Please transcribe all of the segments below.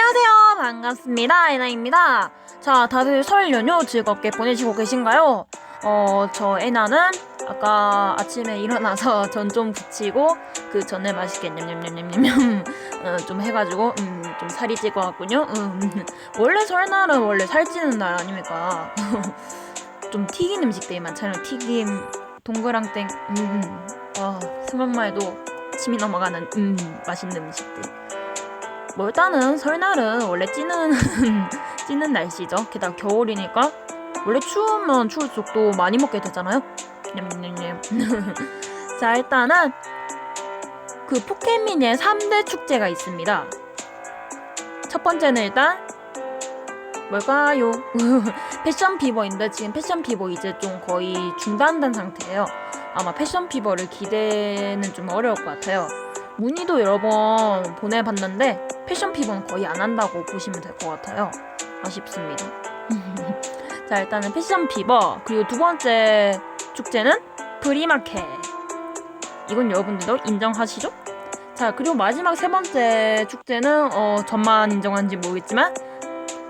안녕하세요. 반갑습니다. 에나입니다. 자, 다들 설 연휴 즐겁게 보내시고 계신가요? 어, 저 에나는 아까 아침에 일어나서 전 좀 붙이고 그 전에 맛있게 냠냠냠냠냠 어, 좀 해가지고 음, 좀 살이 찌고왔군요. 음, 원래 설날은 원래 살찌는 날 아닙니까? 좀 튀긴 음식들이 많잖아요. 튀김, 동그랑땡, 음, 아, 생각만 해도 침이 넘어가는 음, 맛있는 음식들. 뭐 일단은 설날은 원래 찌는 찌는 날씨죠. 게다가 겨울이니까 원래 추우면 추울수록 또 많이 먹게 되잖아요. 자 일단은 그 포켓민의 3대 축제가 있습니다. 첫 번째는 일단 뭘까요? 패션 피버인데 지금 패션 피버 이제 좀 거의 중단된 상태예요. 아마 패션 피버를 기대는 좀 어려울 것 같아요. 문의도 여러 번 보내봤는데 패션 피버는 거의 안 한다고 보시면 될 것 같아요. 아쉽습니다. 자 일단은 패션 피버 그리고 두 번째 축제는 프리마켓. 이건 여러분들도 인정하시죠? 자 그리고 마지막 세 번째 축제는 어 저만 인정하는지 모르겠지만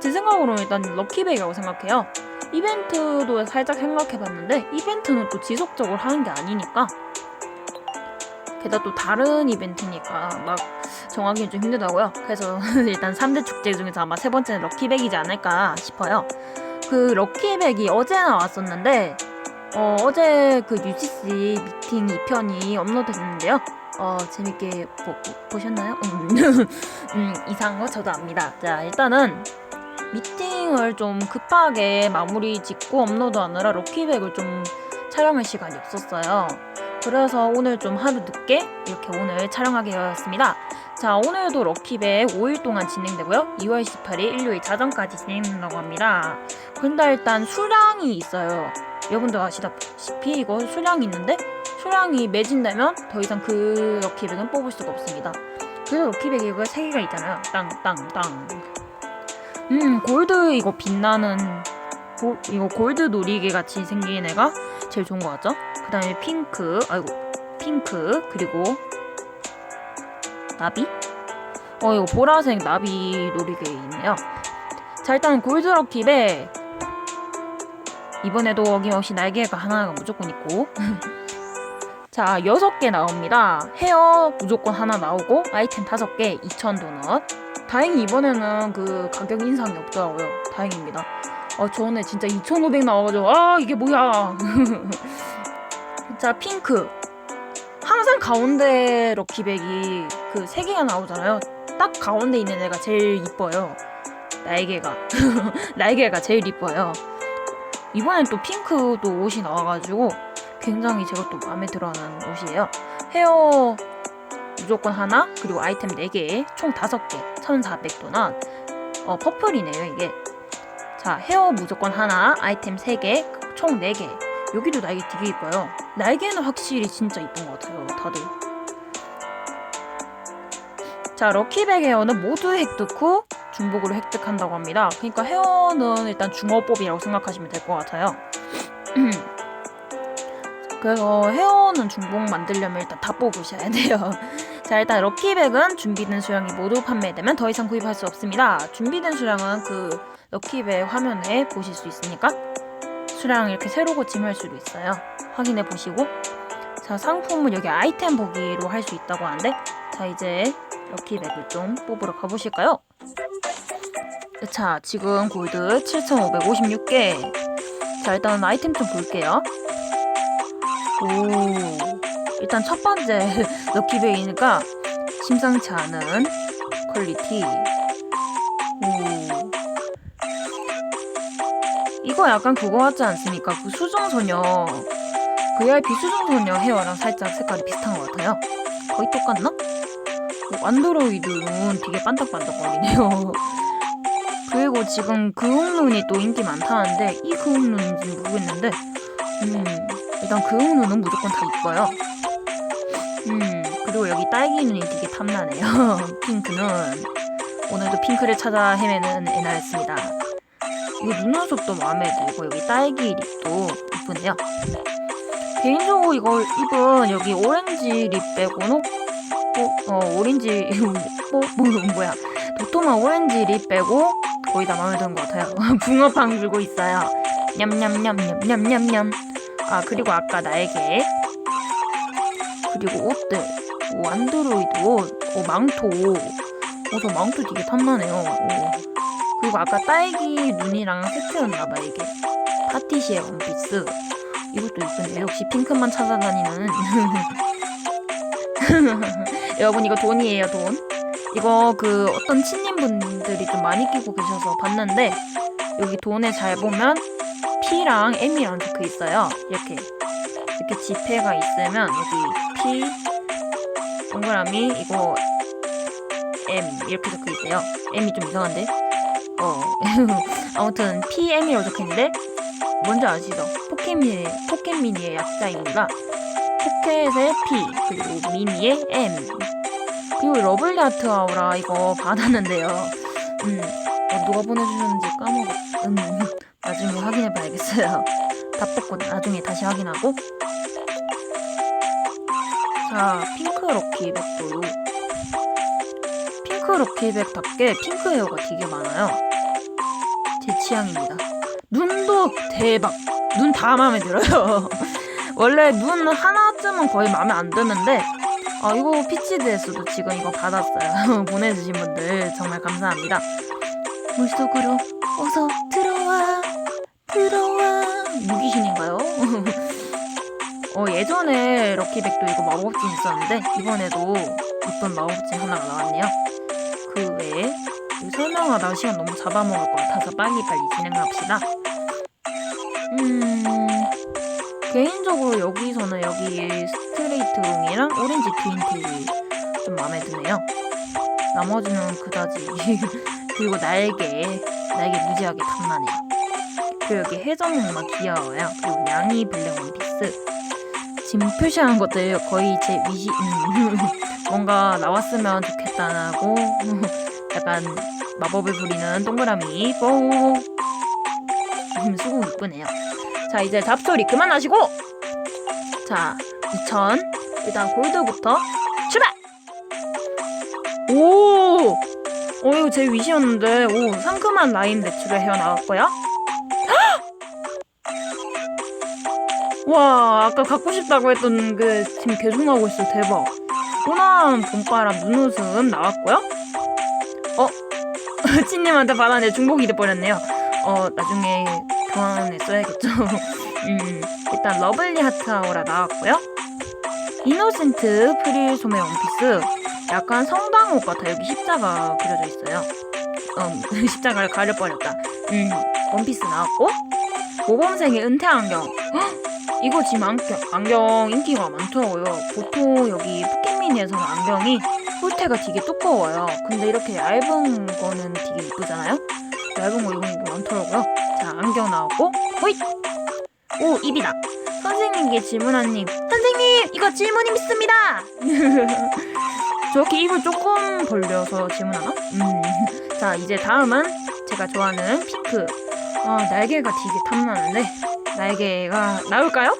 제 생각으로는 일단 럭키백이라고 생각해요. 이벤트도 살짝 생각해봤는데 이벤트는 또 지속적으로 하는 게 아니니까 게다가 또 다른 이벤트니까 막 정하기는 좀 힘들다고요. 그래서 일단 3대 축제 중에서 아마 세 번째는 럭키백이지 않을까 싶어요. 그 럭키백이 어제 나왔었는데 어, 어제 그 UCC 미팅 2편이 업로드됐는데요. 어, 재밌게 보, 보셨나요? 음, 음, 이상한 거 저도 압니다. 자, 일단은 미팅을 좀 급하게 마무리 짓고 업로드하느라 럭키백을 좀 촬영할 시간이 없었어요. 그래서 오늘 좀 하루 늦게 이렇게 오늘 촬영하게 되었습니다. 자, 오늘도 럭키백 5일 동안 진행되고요. 2월 18일 일요일 자정까지 진행된다고 합니다. 근데 일단 수량이 있어요. 여러분들 아시다시피 이거 수량이 있는데 수량이 매진되면 더 이상 그 럭키백은 뽑을 수가 없습니다. 그래서 럭키백 이거 3개가 있잖아요. 땅 땅 땅. 음, 골드 이거 빛나는 고, 이거 골드 놀이개 같이 생긴 애가 제일 좋은 것 같죠? 그 다음에 핑크, 아이고, 핑크, 그리고 나비? 어, 이거 보라색 나비 놀이개 있네요. 자, 일단 골드럭킵에 이번에도 어김없이 날개가 하나가 무조건 있고 자, 6개 나옵니다. 헤어 무조건 하나 나오고 아이템 5개 2,000도넛 다행히 이번에는 그 가격 인상이 없더라고요. 다행입니다. 어, 저는 진짜 2,500 나와가지고 아 이게 뭐야 자 핑크 항상 가운데 럭키백이 그 세 개가 나오잖아요. 딱 가운데 있는 애가 제일 이뻐요. 날개가. 날개가 제일 이뻐요. 이번엔 또 핑크도 옷이 나와가지고 굉장히 제가 또 마음에 들어 하는 옷이에요. 헤어 무조건 하나 그리고 아이템 4개 총 5개 1400도나 어 퍼플이네요 이게. 자, 헤어 무조건 하나, 아이템 3개, 총 4개. 여기도 날개 되게 이뻐요. 날개는 확실히 진짜 이쁜 것 같아요, 다들. 자, 럭키백 헤어는 모두 획득 후 중복으로 획득한다고 합니다. 그러니까 헤어는 일단 중어법이라고 생각하시면 될 것 같아요. 그래서 헤어는 중복 만들려면 일단 다 뽑으셔야 돼요. 자 일단 럭키백은 준비된 수량이 모두 판매되면 더 이상 구입할 수 없습니다. 준비된 수량은 그 럭키백 화면에 보실 수 있으니까 수량 이렇게 새로 고침할 수도 있어요. 확인해 보시고 자 상품은 여기 아이템 보기로 할 수 있다고 하는데 자 이제 럭키백을 좀 뽑으러 가보실까요? 자 지금 골드 7,556개 자 일단 아이템 좀 볼게요. 오 일단 첫 번째 럭키백이니까 심상치 않은 퀄리티. 이거 약간 그거 같지 않습니까? 그 수정소녀 VIP 수정소녀 헤어랑 살짝 색깔이 비슷한 것 같아요. 거의 똑같나? 어, 안드로이드는 되게 반짝반짝거리네요. 그리고 지금 그응눈이 또 인기 많다는데 이 그응눈인지 모르겠는데 음 일단 그응눈은 무조건 다 이뻐요. 음, 그리고 여기 딸기 눈이 되게 탐나네요. 핑크는. 오늘도 핑크를 찾아 헤매는 애나였습니다. 이거 눈눈썹도 마음에 들고, 여기 딸기 립도 이쁘네요. 개인적으로 이거 립은 여기 오렌지 립 빼고는, 뭐, 어, 오렌지, 뭐, 뭐, 뭐야. 도톰한 오렌지 립 빼고 거의 다 마음에 드는 것 같아요. 붕어빵 들고 있어요. 냠냠냠냠냠냠냠. 아 그리고 아까 날개 그리고 옷들 오, 안드로이드 옷, 오, 망토 오, 저 망토 되게 탐나네요. 오. 그리고 아까 딸기 눈이랑 세트였나봐 이게. 파티시의 원피스. 이것도 이쁜데 역시 핑크만 찾아다니는. 여러분 이거 돈이에요 돈. 이거 그 어떤 친님분들이 좀 많이 끼고 계셔서 봤는데 여기 돈에 잘 보면 P랑 M이랑 적혀 있어요. 이렇게. 이렇게 지폐가 있으면 여기 P 동그라미 이거 M 이렇게 적혀 있대요. M이 좀 이상한데 어 아무튼 PM이라고 적혀 있는데 뭔지 아시죠? 포켓미니 포켓미니의 약자입니다. 포켓의 P 그리고 미니의 M 그리고 러블리 아트 아우라 이거 받았는데요. 음 어, 누가 보내주셨는지 까먹었. 음 나중에 확인해 봐야겠어요. 다 뽑고 나중에 다시 확인하고. 자 핑크 럭키백도요. 핑크 럭키백답게 핑크 헤어가 되게 많아요. 제 취향입니다. 눈도 대박. 눈 다 마음에 들어요. 원래 눈 하나쯤은 거의 마음에 안 드는데 아 이거 피치드에서도 지금 이거 받았어요. 보내주신 분들 정말 감사합니다. 물속으로 어서 들어와 들어와 무기신인가요? 어 예전에 럭키백도 이거 마법진 있었는데 이번에도 이쁜 마법진 하나가 나왔네요. 그 외에 설명하다 시간 너무 잡아먹을 것 같아서 빨리빨리 진행합시다. 음, 개인적으로 여기서는 여기 스트레이트 롱이랑 오렌지 트윈테일이 좀 마음에 드네요. 나머지는 그다지. 그리고 날개, 날개 무지하게 탐나네요. 그리고 여기 해적목마 귀여워요. 그리고 양이 블랙 원피스. 지금 표시한 것들 거의 제 위시, 음, 뭔가 나왔으면 좋겠다고 약간 마법을 부리는 동그라미 뽀. 음, 수고 이쁘네요. 자 이제 잡소리 그만하시고. 자 2000 일단 골드부터 출발! 오! 어, 이거 제 위시였는데. 오 상큼한 라인 매출의 헤어 나왔고요. 와 아까 갖고 싶다고 했던 그 지금 계속 나오고 있어 대박. 호남 봄바람 눈웃음 나왔고요. 어 치님한테 받았는데 중복이 돼버렸네요. 어 나중에 교환에 써야겠죠. 음 일단 러블리 하트아우라 나왔고요. 이노센트 프릴 소매 원피스. 약간 성당 옷 같아 여기 십자가 그려져 있어요. 음 십자가를 가려버렸다. 음 원피스 나왔고. 모범생의 은퇴 안경. 헉! 이거 지금 안경, 안경 인기가 많더라고요. 보통 여기 포켓미니에서는 안경이 홀테가 되게 두꺼워요. 근데 이렇게 얇은 거는 되게 이쁘잖아요? 얇은 거 입으면 많더라고요. 자, 안경 나오고, 호잇! 오, 입이다. 선생님께 질문 한 입. 선생님, 이거 질문 있습니다! 저렇게 입을 조금 벌려서 질문하나? 음. 자, 이제 다음은 제가 좋아하는 핑크. 아, 날개가 되게 탐나는데. 날개가 나올까요?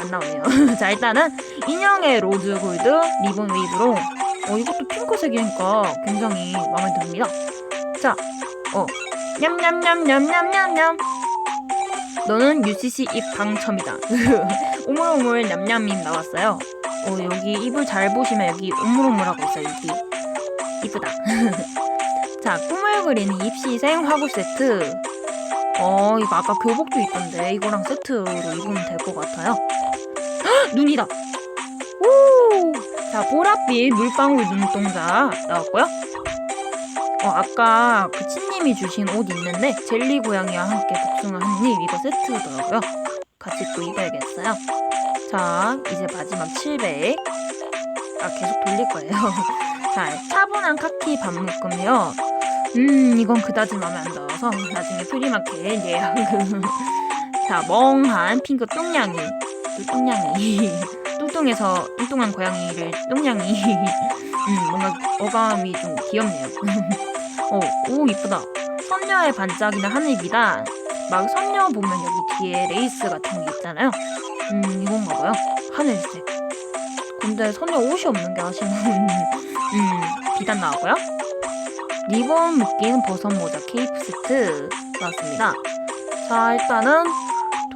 안 나오네요. 자 일단은 인형의 로즈 골드 리본 웨이브로 어 이것도 핑크색이니까 굉장히 마음에 듭니다. 자, 어 냠냠냠냠냠냠냠 너는 UCC 입 당첨이다. 오물오물 냠냠님 나왔어요. 어 여기 입을 잘 보시면 여기 오물오물하고 있어요. 여기 이쁘다. 자 꿈을 그리는 입시생 화보 세트 어 이거 아까 교복도 있던데 이거랑 세트로 입으면 될 것 같아요 헉, 눈이다. 오 자 보랏빛 물방울 눈동자 나왔고요. 어 아까 그 친님이 주신 옷 있는데 젤리 고양이와 함께 복숭아 한 입 이거 세트더라고요. 같이 또 입어야겠어요. 자 이제 마지막 700. 아 계속 돌릴 거예요. 자 차분한 카키 반묶음이요. 음 이건 그다지 마음에 안 들어서 나중에 프리마켓 예약 자 멍한 핑크 똥냥이 또 똥냥이. 뚱뚱해서 뚱뚱한 고양이를 똥냥이. 음 뭔가 어감이 좀 귀엽네요. 어 오 이쁘다. 선녀의 반짝이는 하늘비다. 막 선녀 보면 여기 뒤에 레이스 같은 게 있잖아요. 음 이건가 봐요? 하늘색. 근데 선녀 옷이 없는 게 아쉬운 음 비단 나왔고요. 리본 묶인 버섯 모자 케이프 세트 나왔습니다. 자, 일단은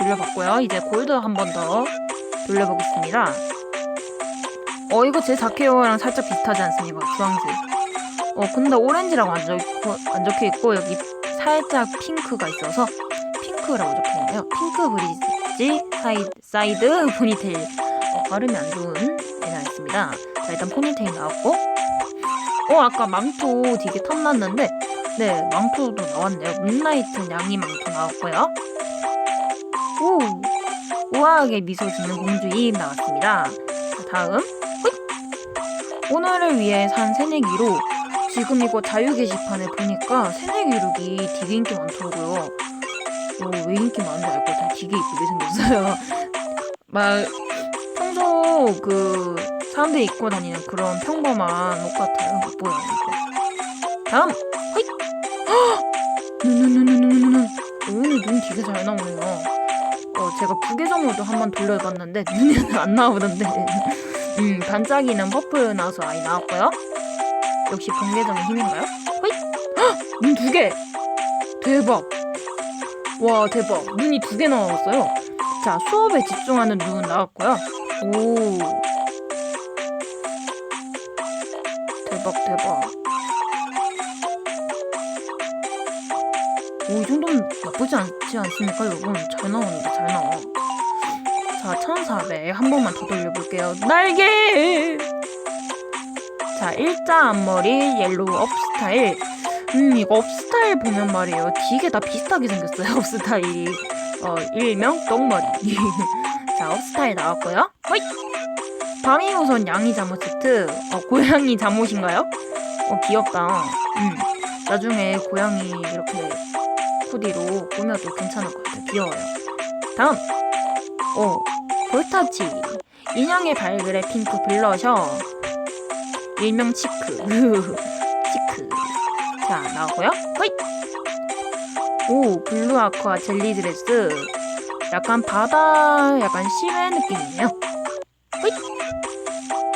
돌려봤고요. 이제 골드 한 번 더 돌려보겠습니다. 어, 이거 제 자켓이랑 살짝 비슷하지 않습니까? 주황색. 어, 근데 오렌지라고 안, 적고, 안 적혀 있고, 여기 살짝 핑크가 있어서 핑크라고 적혀 있네요. 핑크 브리지 사이드, 사이드 포니테일. 어, 발음이 안 좋은 애나였습니다. 자, 일단 포니테일 나왔고, 어, 아까 망토 되게 탐났는데, 네, 망토도 나왔네요. 문라이트 양이 망토 나왔고요. 오, 우아하게 미소 짓는 공주 이 나왔습니다. 자, 다음. 호잇! 오늘을 위해 산 새내기로 지금 이거 자유 게시판에 보니까 새내기 룩이 되게 인기 많더라고요. 어, 왜 인기 많은지 알것 같아요. 되게 이쁘게 생겼어요. 막 평소 그 사람들이 입고 다니는 그런 평범한 옷 같아요. 예뻐요, 이거. 다음! 호잇! 눈눈눈눈눈눈 오늘 눈 되게 잘 나오네요. 어, 제가 부계정으로도 한번 돌려봤는데 눈에는 안 나오던데. 음, 반짝이는 퍼플 나와서 아이 나왔고요. 역시 번개정의 힘인가요? 호잇! 눈 두 개! 대박! 와, 대박. 눈이 두 개 나왔어요. 자, 수업에 집중하는 눈 나왔고요. 오. 대박, 대박. 오, 이 정도면 나쁘지 않지 않습니까, 여러분? 잘 나오는데, 잘 나와. 자, 1400. 한 번만 더 돌려볼게요. 날개! 자, 일자 앞머리, 옐로우 업 스타일. 음, 이거 업 스타일 보면 말이에요. 되게 다 비슷하게 생겼어요, 업 스타일이. 어, 일명 똥머리. 자, 업 스타일 나왔고요. 호잇! 밤이 우선 양이 잠옷 세트. 어, 고양이 잠옷인가요? 어, 귀엽다. 음, 나중에 고양이 이렇게 코디로 꾸며도 괜찮을 것 같아요. 귀여워요. 다음! 어, 볼타치. 인형의 발그레 핑크 블러셔. 일명 치크. 치크. 자, 나오고요. 호잇! 오, 블루 아쿠아 젤리 드레스. 약간 바다, 약간 시외 느낌이네요. 호잇!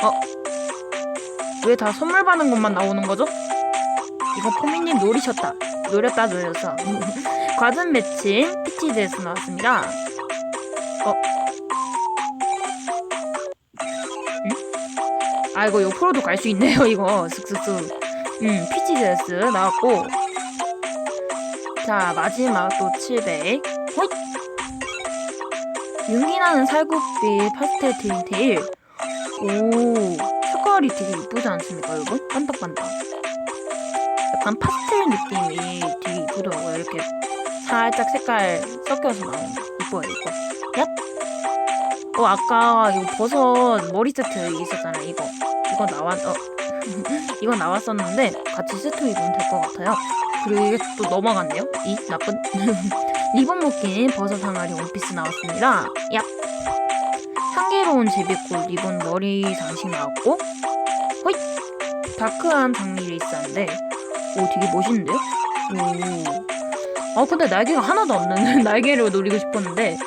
어? 왜 다 선물 받는 것만 나오는 거죠? 이거 포미님 노리셨다. 노렸다, 노렸어. 과즙 맺힌 피치 드레스 나왔습니다. 어? 응? 아, 이거 옆으로도 갈 수 있네요, 이거. 슥슥슥. 음, 드레스 나왔고. 자, 마지막 또 700. 호잇! 윤기나는 살구빛 파스텔 트윈테일. 오, 색깔이 되게 이쁘지 않습니까, 여러분? 반짝반짝. 약간 파스텔 느낌이 되게 이쁘더라고요. 이렇게 살짝 색깔 섞여서 나오는 거. 이뻐요, 이거. 얍! 어, 아까 이거 버섯 머리 세트 있었잖아요, 이거. 이거 나왔, 어. 이거 나왔었는데 같이 세트 입으면 될 것 같아요. 그리고 이게 또 넘어갔네요. 이 나쁜 리본 묶인 버섯 항아리 원피스 나왔습니다. 야 향기로운 제비꽃 리본 머리 장식 나왔고 호잇 다크한 장미 레이스인데 오 되게 멋있는데요? 오. 아 근데 날개가 하나도 없는 날개를 노리고 싶었는데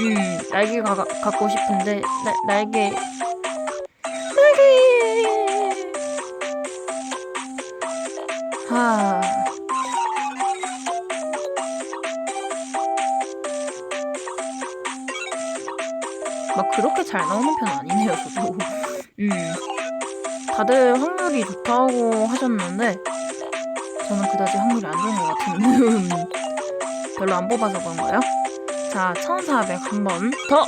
음 날개가 가, 갖고 싶은데 나, 날개 날개 하 막 그렇게 잘 나오는 편은 아니네요, 저도. 음. 다들 확률이 좋다고 하셨는데, 저는 그다지 확률이 안 좋은 것 같은, 별로 안 뽑아서 그런가요? 자, 1400 한 번 더!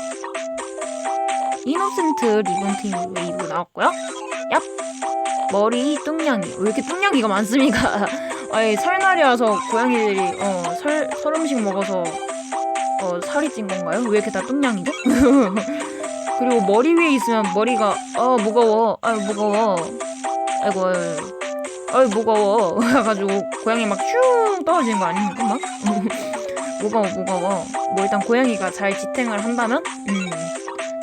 이노센트 리본팅 웨이브 나왔고요. 얍! 머리 뚱냥이. 왜 이렇게 뚱냥이가 많습니까? 아니, 설날이라서 고양이들이, 어, 설, 설 음식 먹어서 어, 살이 찐 건가요? 왜 이렇게 다 뚱냥이죠? 그리고 머리 위에 있으면 머리가 아 무거워 아유 무거워 아이고 아유, 아유 무거워 해가지고 고양이 막 슝 떨어지는 거 아닙니까 막? 무거워 무거워 뭐 일단 고양이가 잘 지탱을 한다면 음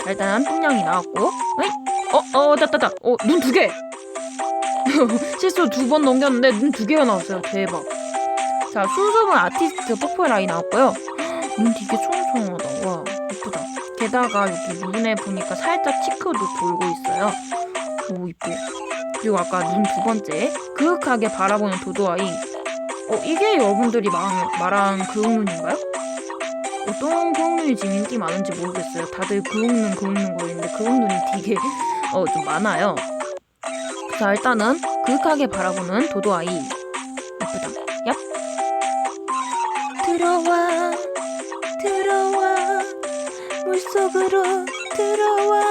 자, 일단 뚱냥이 나왔고 어이? 어어 따따따 어눈 두개 실수 두 번 넘겼는데 눈 두 개가 나왔어요 대박 자 순수분 아티스트 퍼플 아이 나왔고요 눈 되게 총총하다. 와, 이쁘다. 게다가 여기 눈에 보니까 살짝 치크도 돌고 있어요. 오, 이뻐. 그리고 아까 눈 두 번째 그윽하게 바라보는 도도아이. 어 이게 여러분들이 말한, 말한 그윽눈인가요? 어떤 그윽눈이 지금 인기 많은지 모르겠어요. 다들 그윽눈 그윽눈 거리는데 그윽눈이 되게 어 좀 많아요. 자 일단은 그윽하게 바라보는 도도아이. 예쁘다. 얍. 들어와 들어와. 물속으로 들어와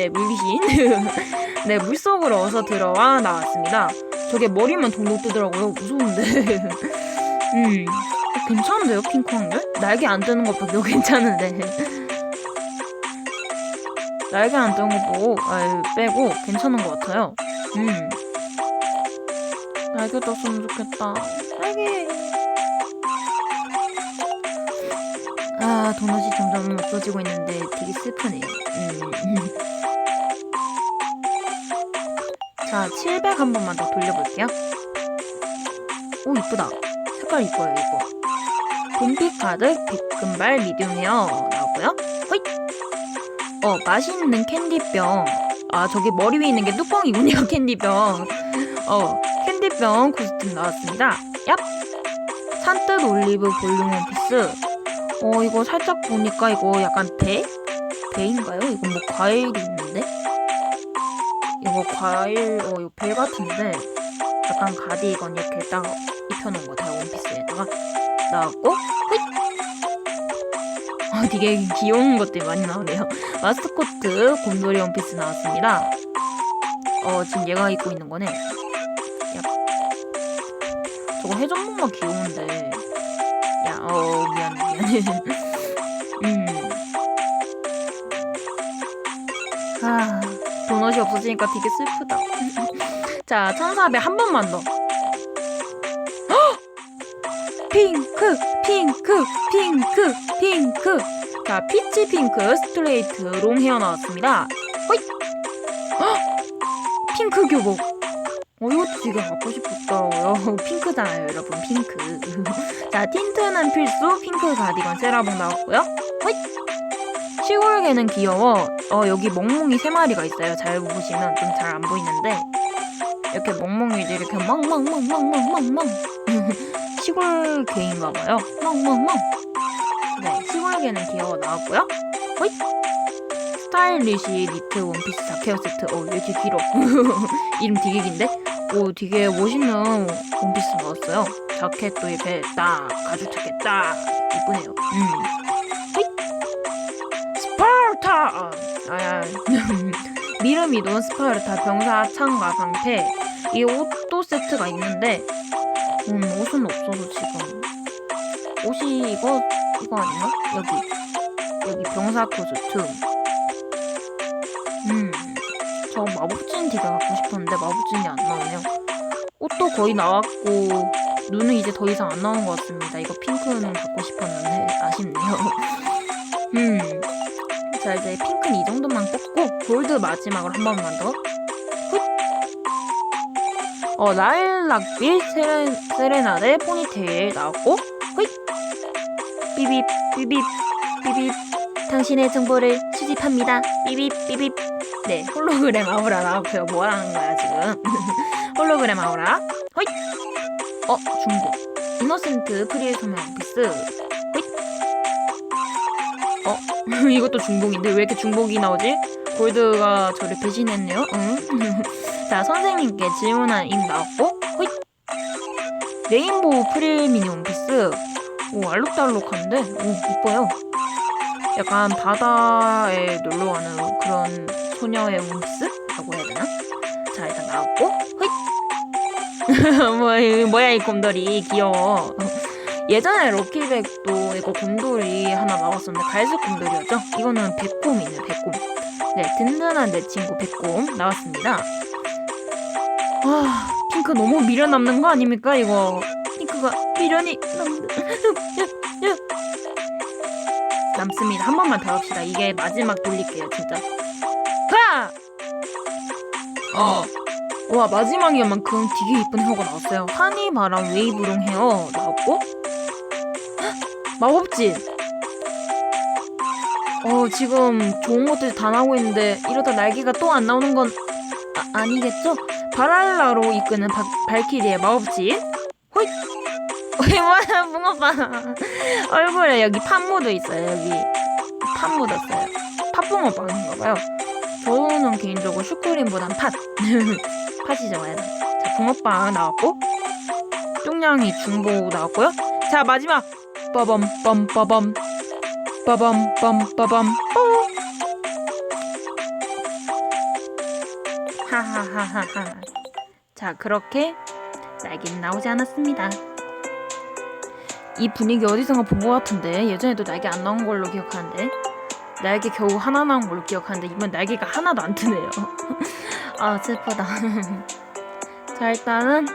네 물귀신 네 물속으로 어서 들어와 나왔습니다. 저게 머리만 동동 뜨더라고요. 무서운데. 음 어, 괜찮은데요 핑크한 게 날개 안 뜨는 것 보고 괜찮은데. 날개 안 뜨는 거 보고 아유, 빼고 괜찮은 것 같아요. 음. 날개 떴으면 좋겠다. 날개. 아 도넛이 점점 없어지고 있는데 되게 슬프네요. 음. 자, 700 한 번만 더 돌려볼게요. 오, 이쁘다. 색깔 이뻐요, 이거. 봄빛 가득 백금발 미디움 헤어 나왔고요. 호잇! 어, 맛있는 캔디병. 아, 저기 머리 위에 있는 게 뚜껑이군요, 캔디병. 어, 캔디병 코스튬 나왔습니다. 얍! 산뜻 올리브 볼륨 원피스. 어, 이거 살짝 보니까 이거 약간 배? 배인가요? 이거 뭐 과일이 있는데? 이거 과일 어 이거 벨 같은데 약간 가디건 이렇게 딱 입혀놓은 거다 원피스에다가 나왔고! 아 되게 귀여운 것들이 많이 나오네요. 마스코트 곰돌이 원피스 나왔습니다. 어 지금 얘가 입고 있는 거네. 야 저거 해전목만 귀여운데. 야 어 미안해 미안해 음. 아, 도넛이 없어지니까 되게 슬프다. 자, 1400 한 번만 더. 헉! 핑크, 핑크, 핑크, 핑크. 자, 피치 핑크 스트레이트 롱 헤어 나왔습니다. 호잇! 헉! 핑크 교복. 어, 이것도 되게 갖고 싶었더라고요. 핑크잖아요, 여러분. 핑크. 자, 틴트는 필수 핑크 가디건 세라봉 나왔고요. 호잇! 시골 개는 귀여워. 어, 여기 멍멍이 세 마리가 있어요. 잘 보시면 좀 잘 안 보이는데 이렇게 멍멍이들이 이렇게 멍멍멍멍멍멍멍 시골 개인가 봐요. 멍멍멍. 네, 시골 개는 귀여워 나왔고요. 호잇. 스타일리시 니트 원피스 자켓 세트. 어, 왜 이렇게 길어? 이름 되게 긴데? 오, 되게 멋있는 원피스 나왔어요. 자켓도 이렇게 딱 가죽 자켓 딱 이쁘네요. 음. 아야 미르미돈 스파르타 병사 창과 방패 이 옷도 세트가 있는데 음 옷은 없어서 지금. 옷이 이거 이거 아닌가? 여기. 여기 병사 코스튬 음저 마법진 되게 갖고 싶었는데 마법진이 안 나오네요. 옷도 거의 나왔고 눈은 이제 더 이상 안 나오는 것 같습니다. 이거 핑크는 갖고 싶었는데 아쉽네요. 음 자 이제 핑크는 이 정도만 뽑고 골드 마지막으로 한 번만 더. 훗. 어 라일락빛 세레, 세레나데 포니테일 나왔고 훗. 삐빕 삐빕 삐빕 당신의 정보를 수집합니다. 삐빕 삐빕 네 홀로그램 아우라 나왔고요. 뭐하는 거야 지금 홀로그램 아우라 헛. 어 중복 이노센트 프리의 소명 원피스 어 이것도 중복인데 왜 이렇게 중복이 나오지? 골드가 저를 배신했네요. 응? 자 선생님께 질문한 임 나왔고 호잇 레인보우 프릴 미니 원피스 오 알록달록한데 오 이뻐요. 약간 바다에 놀러 가는 그런 소녀의 원피스라고 해야 되나? 자 일단 나왔고 호잇 뭐야 이 곰돌이 귀여워. 예전에 럭키백도 이거 곰돌이 하나 나왔었는데 갈색 곰돌이었죠? 이거는 백곰이네요, 백곰. 네, 든든한 내 친구 백곰 나왔습니다. 와, 핑크 너무 미련 남는 거 아닙니까, 이거? 핑크가 미련이 남... 남습니다. 한 번만 더 합시다. 이게 마지막 돌릴게요, 진짜. 하! 어. 와, 마지막이만큼 되게 이쁜 헤어가 나왔어요. 하니 바람 웨이브롱 헤어 나왔고, 마법진. 어 지금 좋은 것들 다 나오고 있는데 이러다 날개가 또 안 나오는 건 아, 아니겠죠? 바랄라로 이끄는 바, 발키리의 마법지. 호잇! 뭐야 붕어빵 얼굴에 여기 팥 묻어 있어요 여기 팥 묻었어요 팥붕어빵인가 봐요 저는 개인적으로 슈크림보단 팥 팥이 좋아요 자 붕어빵 나왔고 뚱냥이 중복 나왔고요 자 마지막 빠밤 빰 빠밤. 빠밤 빰 빠밤. 뽀 하하하하하. 자 그렇게 날개는 나오지 않았습니다. 이 분위기 어디선가 본 것 같은데. 예전에도 날개 안 나온 걸로 기억하는데. 날개 겨우 하나 나온 걸로 기억하는데 이번 날개가 하나도 안 뜨네요. 아 슬프다. 자 일단은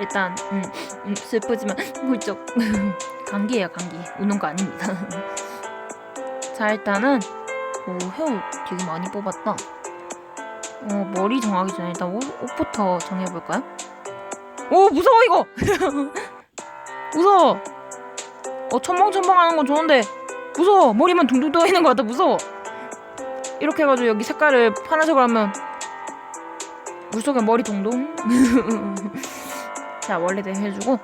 일단 음, 음, 슬프지만 훌쩍 감기예요 감기 우는 거 아닙니다 자 일단은 오 헤어 되게 많이 뽑았다 어 머리 정하기 전에 일단 옷, 옷부터 정해볼까요? 오 무서워 이거 무서워. 어 첨벙첨벙하는 건 좋은데 무서워. 머리만 둥둥 떠 있는 것 같아 무서워. 이렇게 해가지고 여기 색깔을 파란색으로 하면 물속에 머리 동동. 자 원래대로 해주고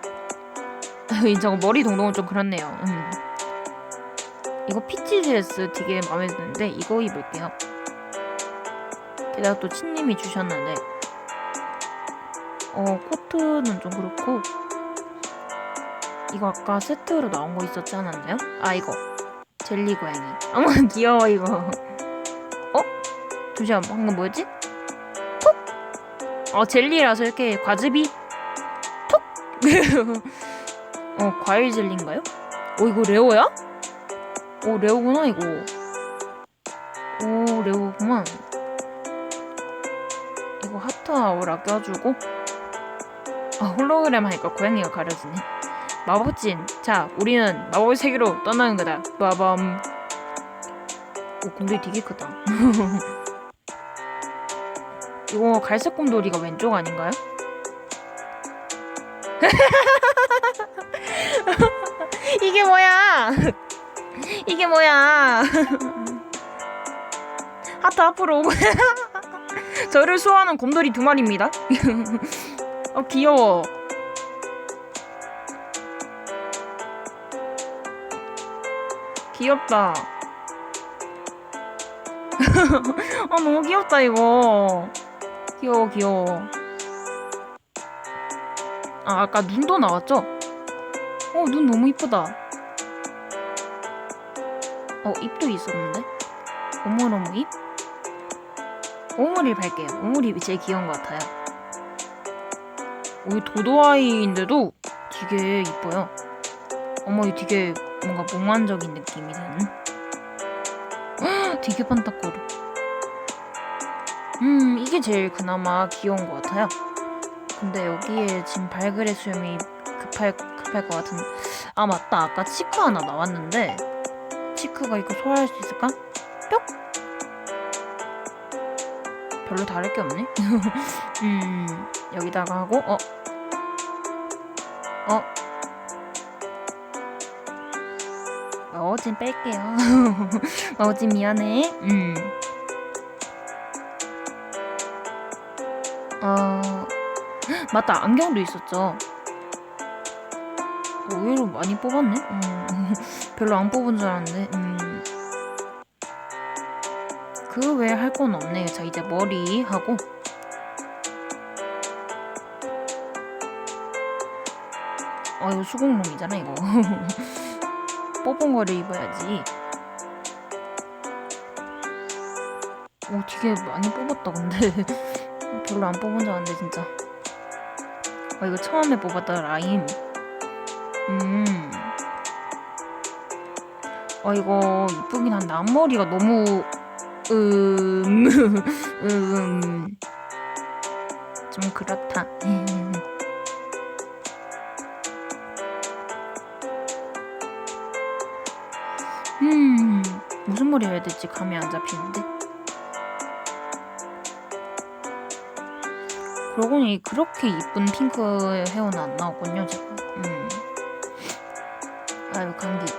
저거 머리 동동은 좀 그렇네요. 음. 이거 피치 드레스 되게 마음에 드는데 이거 입을게요. 게다가 또 친님이 주셨는데 어 코트는 좀 그렇고 이거 아까 세트로 나온 거 있었지 않았나요? 아 이거 젤리 고양이 어머 귀여워 이거 어? 잠시만 방금 뭐였지? 톡! 어 젤리라서 이렇게 과즙이 톡! 어 과일 젤리인가요? 어 이거 레오야? 오 레오구나 이거 오 레오구만 이거 하트 아우라 껴주고 아 홀로그램 하니까 고양이가 가려지네 마법진. 자, 우리는 마법의 세계로 떠나는 거다. 빠밤. 오, 곰돌이 되게 크다. 이거 갈색 곰돌이가 왼쪽 아닌가요? 이게 뭐야? 이게 뭐야? 하트 앞으로 오고. 저를 수호하는 곰돌이 두 마리입니다. 어, 귀여워. 귀엽다. 아 너무 귀엽다 이거. 귀여워 귀여워. 아 아까 눈도 나왔죠? 어 눈 너무 이쁘다. 어 입도 있었는데? 오물오물 입? 오물이 발게요. 오물이 제일 귀여운 것 같아요. 오 도도아이인데도 되게 이뻐요. 어머 이 되게 뭔가 몽환적인 느낌이 드는 헉, 되게 반짝거려 음 이게 제일 그나마 귀여운 것 같아요 근데 여기에 지금 발그레 수염이 급할 급할 것 같은 아 맞다 아까 치크 하나 나왔는데 치크가 이거 소화할 수 있을까? 뿅 별로 다를 게 없네 음 여기다가 하고 어 어, 마오진 뺄게요. 마오진 미안해. 음. 어, 맞다. 안경도 있었죠. 의외로 많이 뽑았네. 음. 별로 안 뽑은 줄 알았는데. 음. 그 외에 할 건 없네요. 자, 이제 머리 하고. 어, 이거 수공룡이잖아, 이거. 뽑은 거를 입어야지. 오, 되게 많이 뽑았다, 근데. 별로 안 뽑은 줄 알았는데, 진짜. 아, 이거 처음에 뽑았다, 라임. 음. 아, 이거 이쁘긴 한데, 앞머리가 너무, 음, 음, 좀 그렇다. 음, 무슨 머리 해야 될지 감이 안 잡히는데. 그러고 보니 그렇게 이쁜 핑크 헤어는 안 나왔군요, 제가. 음. 아유, 감기.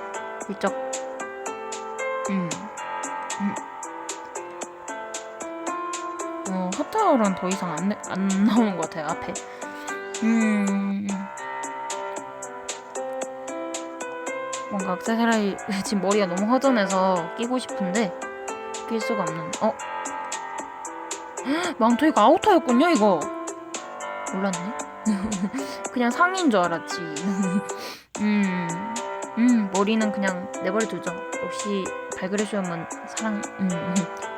훌쩍. 음. 음. 어, 설은 더 이상 안, 내- 안 나오는 것 같아요 앞에. 음. 뭔가 액세서리 지금 머리가 너무 허전해서 끼고 싶은데 낄 수가 없는. 어? 망토이가 아우터였군요 이거. 몰랐네. 그냥 상의인 줄 알았지. 음, 음 머리는 그냥 내버려 두죠. 역시 발그레쇼면 사랑. 음. 음.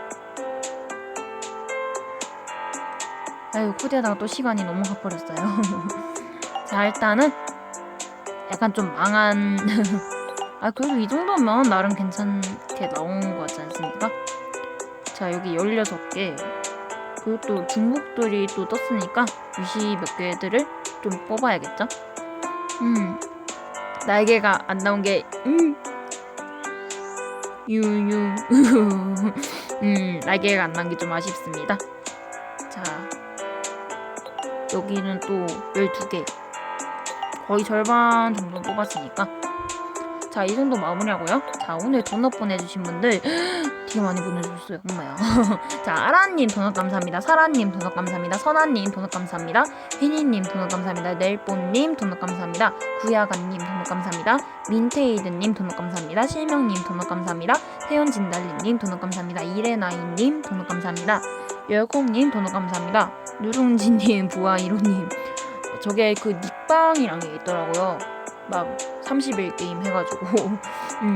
아유 코디하다가 또 시간이 너무 가버렸어요. 자 일단은 약간 좀 망한. 아 그래도 이 정도면 나름 괜찮게 나온 거 같지 않습니까? 자 여기 16개 그리고 또 중복들이 또 떴으니까 유시 몇 개들을 좀 뽑아야겠죠? 음 날개가 안 나온 게 음. 유유 음 날개가 안 나온 게 좀 아쉽습니다. 자 여기는 또 12개 거의 절반 정도 뽑았으니까 자 이 정도 마무리하고요 자 오늘 도넛 보내주신 분들 되게 많이 보내주셨어요 엄마야 자 아라님 도넛 감사합니다 사라님 도넛 감사합니다 선아님 도넛 감사합니다 휘니님 도넛 감사합니다 넬뽀님 도넛 감사합니다 구야가님 도넛 감사합니다 민테이드님 도넛 감사합니다 실명님 도넛 감사합니다 태연진달리님 도넛 감사합니다 이레나이님 도넛 감사합니다 열콩님 도넛 감사합니다 누룽지님 부하이로님 저게 그 닉방이란 게 있더라고요 막 30일 게임 해가지고. 음.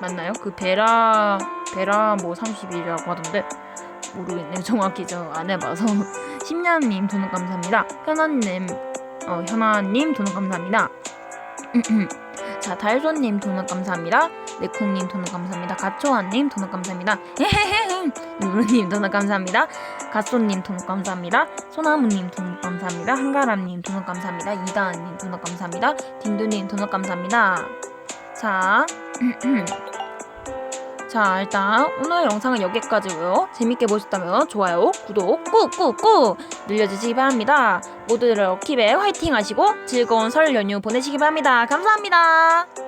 맞나요? 그 베라 베라 뭐 30일이라고 하던데? 모르겠네요. 정확히 저 안 해봐서. 심야님 도넛 감사합니다. 현아님 어 현아님 도넛 감사합니다. 자 달소님 도넛 감사합니다. 네콩님 도넛 감사합니다. 가초아님 도넛 감사합니다. 누르님 도넛 감사합니다 가쏘님 도넛 감사합니다. 소나무님 도넛 감사합니다. 한가람님 도넛 감사합니다. 이다은님 도넛 감사합니다. 딘두님 도넛 감사합니다. 자 자 일단 오늘 영상은 여기까지고요. 재밌게 보셨다면 좋아요 구독 꾹꾹꾹 눌러주시기 바랍니다. 모두들 럭키배 화이팅 하시고 즐거운 설 연휴 보내시기 바랍니다. 감사합니다